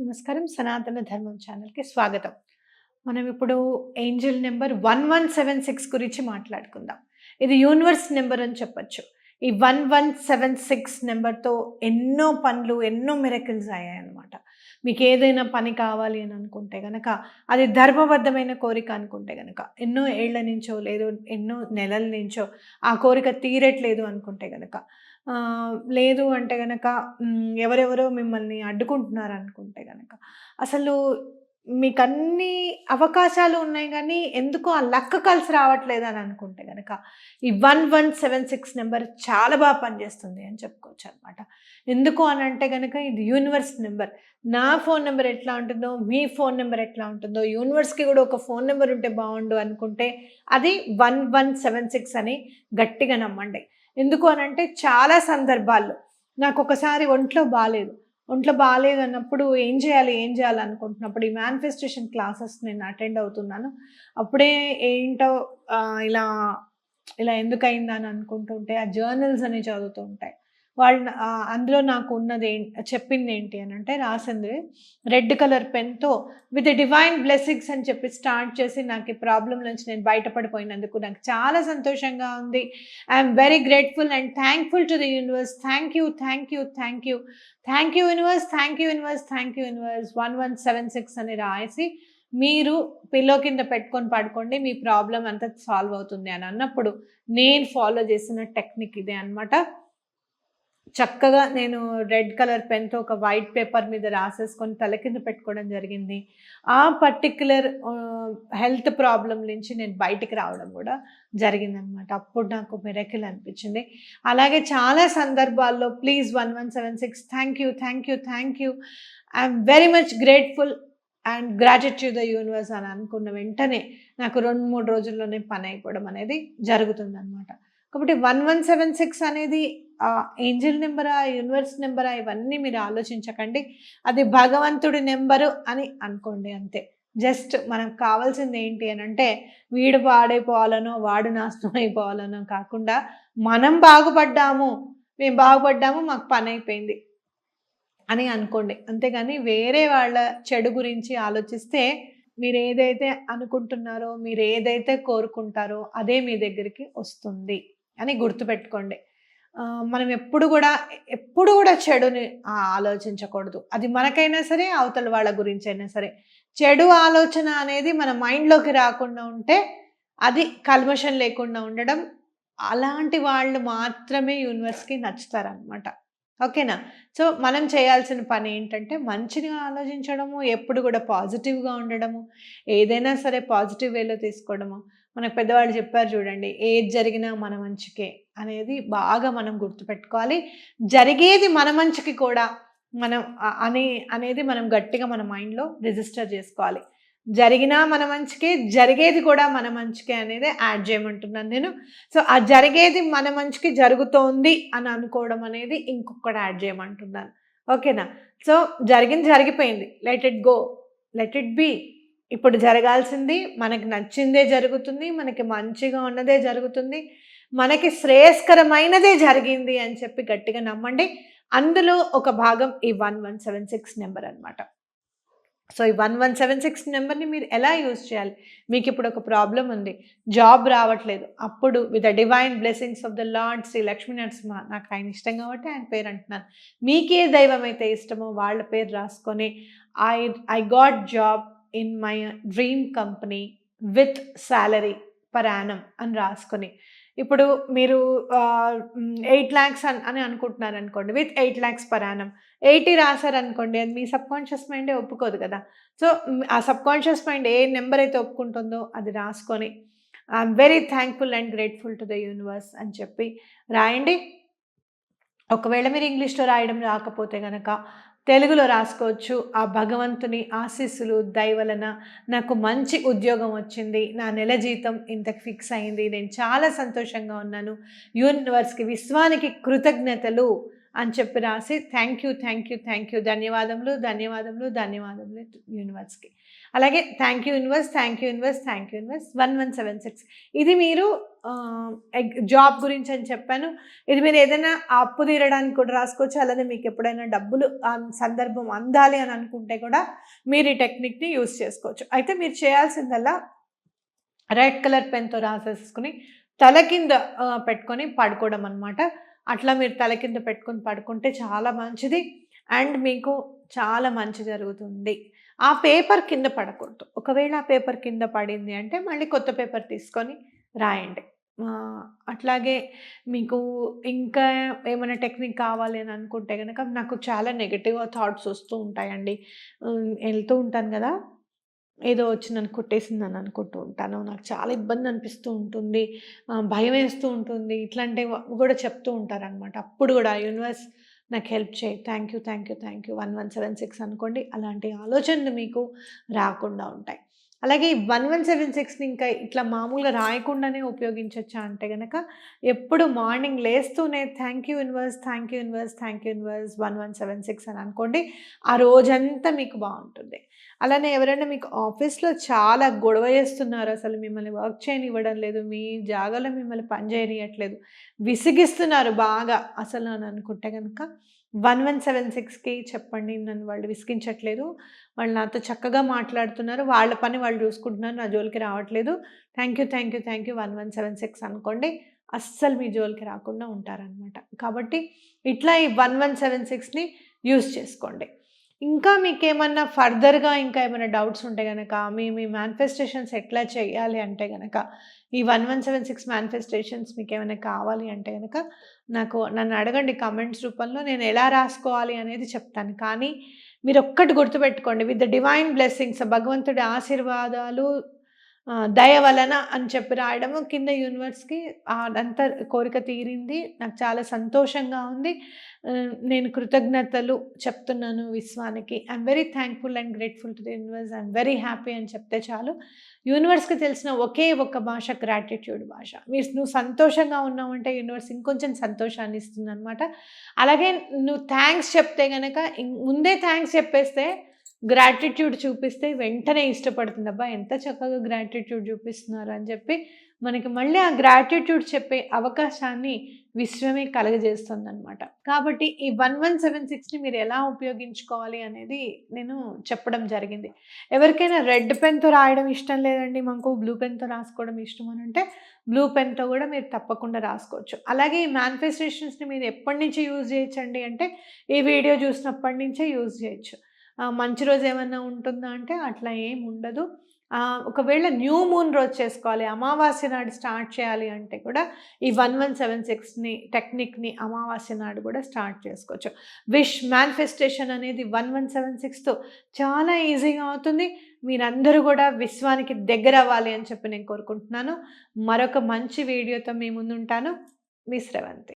నమస్కారం. సనాతన ధర్మం ఛానల్కి స్వాగతం. మనం ఇప్పుడు angel number one one seven six గురించి మాట్లాడుకుందాం. ఇది యూనివర్స్ నెంబర్ అని చెప్పొచ్చు. ఈ వన్ వన్ సెవెన్ సిక్స్ నెంబర్తో ఎన్నో పనులు ఎన్నో మిరకిల్స్ అయ్యాయన్నమాట. మీకు ఏదైనా పని కావాలి అని అనుకుంటే కనుక అది ధర్మబద్ధమైన కోరిక అనుకుంటే కనుక ఎన్నో ఏళ్ళ నుంచో లేదు ఎన్నో నెలల నుంచో ఆ కోరిక తీరట్లేదు అనుకుంటే కనుక లేదు అంటే గనక ఎవరెవరో మిమ్మల్ని అడ్డుకుంటున్నారు అనుకుంటే గనక. అసలు మీకు అన్ని అవకాశాలు ఉన్నాయి కానీ ఎందుకో ఆ లక్క కలిసి రావట్లేదు అని అనుకుంటే కనుక ఈ one one seven six number చాలా బాగా పనిచేస్తుంది అని చెప్పుకోవచ్చు అనమాట ఎందుకు అని అంటే కనుక ఇది యూనివర్స్ నెంబర్. నా ఫోన్ నెంబర్ ఎట్లా ఉంటుందో మీ ఫోన్ నెంబర్ ఎట్లా ఉంటుందో యూనివర్స్కి కూడా ఒక ఫోన్ నెంబర్ ఉంటే బాగుండు అనుకుంటే అది వన్ వన్ సెవెన్ సిక్స్ అని గట్టిగా నమ్మండి. ఎందుకు అని అంటే చాలా సందర్భాల్లో. నాకు ఒకసారి ఒంట్లో బాగాలేదు ఒంట్లో బాగాలేదు అన్నప్పుడు ఏం చేయాలి ఏం చేయాలి అనుకుంటున్నప్పుడు ఈ మేనిఫెస్టేషన్ క్లాసెస్ నేను అటెండ్ అవుతున్నాను. అప్పుడే ఏంటో ఇలా ఇలా ఎందుకు అయిందని అనుకుంటుంటే ఆ జర్నల్స్ అనేవి చదువుతూ ఉంటాయి. వాళ్ళు అందులో నాకు ఉన్నది చెప్పింది ఏంటి అని అంటే రాసింది రెడ్ కలర్ పెన్తో విత్ డివైన్ బ్లెస్సింగ్స్ అని చెప్పి స్టార్ట్ చేసి నాకు ఈ ప్రాబ్లం నుంచి నేను బయటపడిపోయినందుకు నాకు చాలా సంతోషంగా ఉంది. I'm very grateful and thankful to the universe. Thank you thank you thank you. Thank you universe thank you universe thank you universe. One one seven six అని రాసి మీరు పిల్లో కింద పెట్టుకొని పడుకోండి మీ ప్రాబ్లం అంతా సాల్వ్ అవుతుంది అని అన్నప్పుడు నేను ఫాలో చేసిన టెక్నిక్ ఇదే అన్నమాట. చక్కగా నేను రెడ్ కలర్ పెన్తో ఒక వైట్ పేపర్ మీద రాసేసుకొని తల కింద పెట్టుకోవడం జరిగింది. ఆ పర్టిక్యులర్ హెల్త్ ప్రాబ్లం నుంచి నేను బయటికి రావడం కూడా జరిగిందనమాట అప్పుడు నాకు మిరకిల్ అనిపించింది. అలాగే చాలా సందర్భాల్లో please one one seven six thank you thank you thank you. I'm very much grateful and gratitude the universe అని అనుకున్న వెంటనే నాకు రెండు మూడు రోజుల్లోనే పని అయిపోవడం అనేది జరుగుతుందన్నమాట. కాబట్టి వన్ వన్ సెవెన్ సిక్స్ అనేది ఏంజల్ నెంబరా యూనివర్స్ నెంబరా ఇవన్నీ మీరు ఆలోచించకండి. అది భగవంతుడి నెంబరు అని అనుకోండి అంతే. జస్ట్ మనకు కావాల్సింది ఏంటి అని అంటే వీడు పాడైపోవాలనో వాడు నాశనం అయిపోవాలనో కాకుండా మనం బాగుపడ్డాము మేము బాగుపడ్డాము మాకు పని అయిపోయింది అని అనుకోండి. అంతేగాని వేరే వాళ్ళ చెడు గురించి ఆలోచిస్తే మీరు ఏదైతే అనుకుంటున్నారో మీరు ఏదైతే కోరుకుంటారో అదే మీ దగ్గరికి వస్తుంది అని గుర్తుపెట్టుకోండి. మనం ఎప్పుడు కూడా ఎప్పుడు కూడా చెడుని ఆలోచించకూడదు. అది మనకైనా సరే అవతల వాళ్ళ గురించి అయినా సరే. చెడు ఆలోచన అనేది మన మైండ్లోకి రాకుండా ఉంటే అది కల్మషం లేకుండా ఉండడం అలాంటి వాళ్ళు మాత్రమే యూనివర్స్కి నచ్చుతారనమాట ఓకేనా? సో మనం చేయాల్సిన పని ఏంటంటే మంచిగా ఆలోచించడము ఎప్పుడు కూడా పాజిటివ్గా ఉండడము ఏదైనా సరే పాజిటివ్ వేలో తీసుకోవడము. మనకు పెద్దవాళ్ళు చెప్పారు చూడండి ఏది జరిగినా మన మంచికే అనేది బాగా మనం గుర్తుపెట్టుకోవాలి. జరిగేది మన మంచికి కూడా మనం అనే అనేది మనం గట్టిగా మన మైండ్లో రిజిస్టర్ చేసుకోవాలి. జరిగినా మన మంచికే జరిగేది కూడా మన మంచికే అనేది యాడ్ చేయమంటున్నాను నేను. సో ఆ జరిగేది మన మంచికి జరుగుతోంది అని అనుకోవడం అనేది ఇంకొకటి యాడ్ చేయమంటున్నాను. ఓకేనా సో జరిగింది జరిగిపోయింది. Let it go let it be ఇప్పుడు జరగాల్సింది మనకి నచ్చిందే జరుగుతుంది మనకి మంచిగా ఉన్నదే జరుగుతుంది మనకి శ్రేయస్కరమైనదే జరిగింది అని చెప్పి గట్టిగా నమ్మండి. అందులో ఒక భాగం ఈ one one seven six number అనమాట సో ఈ వన్ వన్ సెవెన్ సిక్స్ నెంబర్ని మీరు ఎలా యూజ్ చేయాలి? మీకు ఇప్పుడు ఒక ప్రాబ్లం ఉంది. జాబ్ రావట్లేదు. అప్పుడు with the divine blessings of the lord Shri Lakshmi Narasimha నాకు ఆయన ఇష్టం కాబట్టి ఆయన పేరు అంటున్నాను. మీకే దైవం అయితే ఇష్టమో వాళ్ళ పేరు రాసుకొని I I got job in my dream company with salary per annum అని రాసుకొని. ఇప్పుడు మీరు ఎయిట్ ల్యాక్స్ అని అని అనుకుంటున్నారు అనుకోండి విత్ ఎయిట్ ల్యాక్స్ పరాణం. ఎయిటీ రాశారనుకోండి అది మీ సబ్ కాన్షియస్ మైండే ఒప్పుకోదు కదా. సో ఆ సబ్ కాన్షియస్ మైండ్ ఏ నెంబర్ అయితే ఒప్పుకుంటుందో అది రాసుకొని I'm very thankful and grateful to the universe అని చెప్పి రాయండి. ఒకవేళ మీరు ఇంగ్లీష్లో రాయడం రాకపోతే కనుక తెలుగులో రాసుకోవచ్చు. ఆ భగవంతుని ఆశీస్సులు దయవలన నాకు మంచి ఉద్యోగం వచ్చింది. నా నెల జీతం ఇంతకు ఫిక్స్ అయింది. నేను చాలా సంతోషంగా ఉన్నాను. యూనివర్స్కి విశ్వానికి కృతజ్ఞతలు. అని చెప్పి రాసి thank you thank you thank you ధన్యవాదములు ధన్యవాదములు ధన్యవాదములు యూనివర్స్కి అలాగే thank you universe thank you universe thank you universe one one seven six ఇది మీరు జాబ్ గురించి అని చెప్పాను. ఇది మీరు ఏదైనా అప్పు తీరడానికి కూడా రాసుకోవచ్చు. అలాగే మీకు ఎప్పుడైనా డబ్బులు సందర్భం అందాలి అని అనుకుంటే కూడా మీరు ఈ టెక్నిక్ని యూస్ చేసుకోవచ్చు. అయితే మీరు చేయాల్సిందల్లా రెడ్ కలర్ పెన్తో రాసేసుకుని తల కింద పెట్టుకొని పడుకోవడం అనమాట అట్లా మీరు తల కింద పెట్టుకుని పడుకుంటే చాలా మంచిది. అండ్ మీకు చాలా మంచి జరుగుతుంది. ఆ పేపర్ కింద పడకూడదు. ఒకవేళ ఆ పేపర్ కింద పడింది అంటే మళ్ళీ కొత్త పేపర్ తీసుకొని రాయండి. అట్లాగే మీకు ఇంకా ఏమైనా టెక్నిక్ కావాలి అని అనుకుంటే కనుక నాకు చాలా నెగిటివ్ థాట్స్ వస్తూ ఉంటాయండి. వెళ్తూ ఉంటాను కదా. ఏదో వచ్చి నన్ను కొట్టేసింది అని అనుకుంటూ ఉంటాను. నాకు చాలా ఇబ్బంది అనిపిస్తూ ఉంటుంది. భయం వేస్తూ ఉంటుంది. ఇట్లాంటివి కూడా చెప్తూ ఉంటారనమాట అప్పుడు కూడా యూనివర్స్ నాకు హెల్ప్ చేయి. Thank you thank you thank you one one seven six అనుకోండి. అలాంటి ఆలోచనలు మీకు రాకుండా ఉంటాయి. అలాగే వన్ వన్ సెవెన్ సిక్స్ని ఇంకా ఇట్లా మామూలుగా రాయకుండానే ఉపయోగించవచ్చా అంటే కనుక ఎప్పుడు మార్నింగ్ లేస్తూనే thank you universe thank you universe thank you universe one one seven six అని అనుకోండి ఆ రోజంతా మీకు బాగుంటుంది. అలానే ఎవరైనా మీకు ఆఫీస్లో చాలా గొడవ చేస్తున్నారు అసలు మిమ్మల్ని వర్క్ చేయనివ్వడం లేదు మీ జాగాలో మిమ్మల్ని పని చేయనియట్లేదు విసిగిస్తున్నారు బాగా అసలు అని అనుకుంటే కనుక వన్ వన్ సెవెన్ సిక్స్కి చెప్పండి నన్ను వాళ్ళు విసిగించట్లేదు. వాళ్ళు నాతో చక్కగా మాట్లాడుతున్నారు. వాళ్ళ పని వాళ్ళు చూసుకుంటున్నారు. నా జోలికి రావట్లేదు. Thank you thank you thank you. One one seven six అనుకోండి అస్సలు మీ జోలికి రాకుండా ఉంటారనమాట కాబట్టి ఇట్లా ఈ వన్ వన్ సెవెన్ సిక్స్ని యూస్ చేసుకోండి. ఇంకా మీకు ఏమన్నా ఫర్దర్గా ఇంకా ఏమైనా డౌట్స్ ఉంటే కనుక మీ మీ మేనిఫెస్టేషన్స్ ఎట్లా చేయాలి అంటే కనుక ఈ one one seven six manifestations మీకు ఏమైనా కావాలి అంటే కనుక నాకు నన్ను అడగండి కమెంట్స్ రూపంలో. నేను ఎలా రాసుకోవాలి అనేది చెప్తాను. కానీ మీరు ఒక్కటి గుర్తుపెట్టుకోండి. విత్ ద డివైన్ బ్లెస్సింగ్స్ భగవంతుడి ఆశీర్వాదాలు దయ వలన అని చెప్పి రాయడము కింద యూనివర్స్కి అదంతా కోరిక తీరింది. నాకు చాలా సంతోషంగా ఉంది. నేను కృతజ్ఞతలు చెప్తున్నాను విశ్వానికి. I'm very thankful and grateful to the universe I'm very happy అని చెప్తే చాలు. యూనివర్స్కి తెలిసిన ఒకే ఒక్క భాష గ్రాటిట్యూడ్ భాష. మీరు నువ్వు సంతోషంగా ఉన్నావంటే యూనివర్స్ ఇంకొంచెం సంతోషాన్ని ఇస్తుంది అనమాట అలాగే నువ్వు థ్యాంక్స్ చెప్తే కనుక ముందే థ్యాంక్స్ చెప్పేస్తే గ్రాటిట్యూడ్ చూపిస్తే వెంటనే ఇష్టపడుతుంది. అబ్బా ఎంత చక్కగా గ్రాటిట్యూడ్ చూపిస్తున్నారు అని చెప్పి మనకి మళ్ళీ ఆ గ్రాటిట్యూడ్ చెప్పే అవకాశాన్ని విశ్వమే కలగజేస్తుంది అనమాట కాబట్టి ఈ వన్ వన్ సెవెన్ సిక్స్ని మీరు ఎలా ఉపయోగించుకోవాలి అనేది నేను చెప్పడం జరిగింది. ఎవరికైనా రెడ్ పెన్తో రాయడం ఇష్టం లేదండి మాకు బ్లూ పెన్తో రాసుకోవడం ఇష్టం అని అంటే బ్లూ పెన్తో కూడా మీరు తప్పకుండా రాసుకోవచ్చు. అలాగే ఈ మేనిఫెస్టేషన్స్ని మీరు ఎప్పటి నుంచి యూజ్ చేయొచ్చండి అంటే ఈ వీడియో చూసినప్పటి నుంచే యూజ్ చేయొచ్చు. మంచి రోజు ఏమన్నా ఉంటుందా అంటే అట్లా ఏం ఉండదు. ఒకవేళ న్యూ మూన్ రోజు చేసుకోవాలి అమావాస్య నాడు స్టార్ట్ చేయాలి అంటే కూడా ఈ వన్ వన్ సెవెన్ సిక్స్ని టెక్నిక్ని అమావాస్య నాడు కూడా స్టార్ట్ చేసుకోవచ్చు. విష్ మేనిఫెస్టేషన్ అనేది వన్ వన్ సెవెన్ సిక్స్తో చాలా ఈజీగా అవుతుంది. మీరందరూ కూడా విశ్వానికి దగ్గర అవ్వాలి అని చెప్పి నేను కోరుకుంటున్నాను. మరొక మంచి వీడియోతో మీ ముందుంటాను. మీ శ్రవంతి.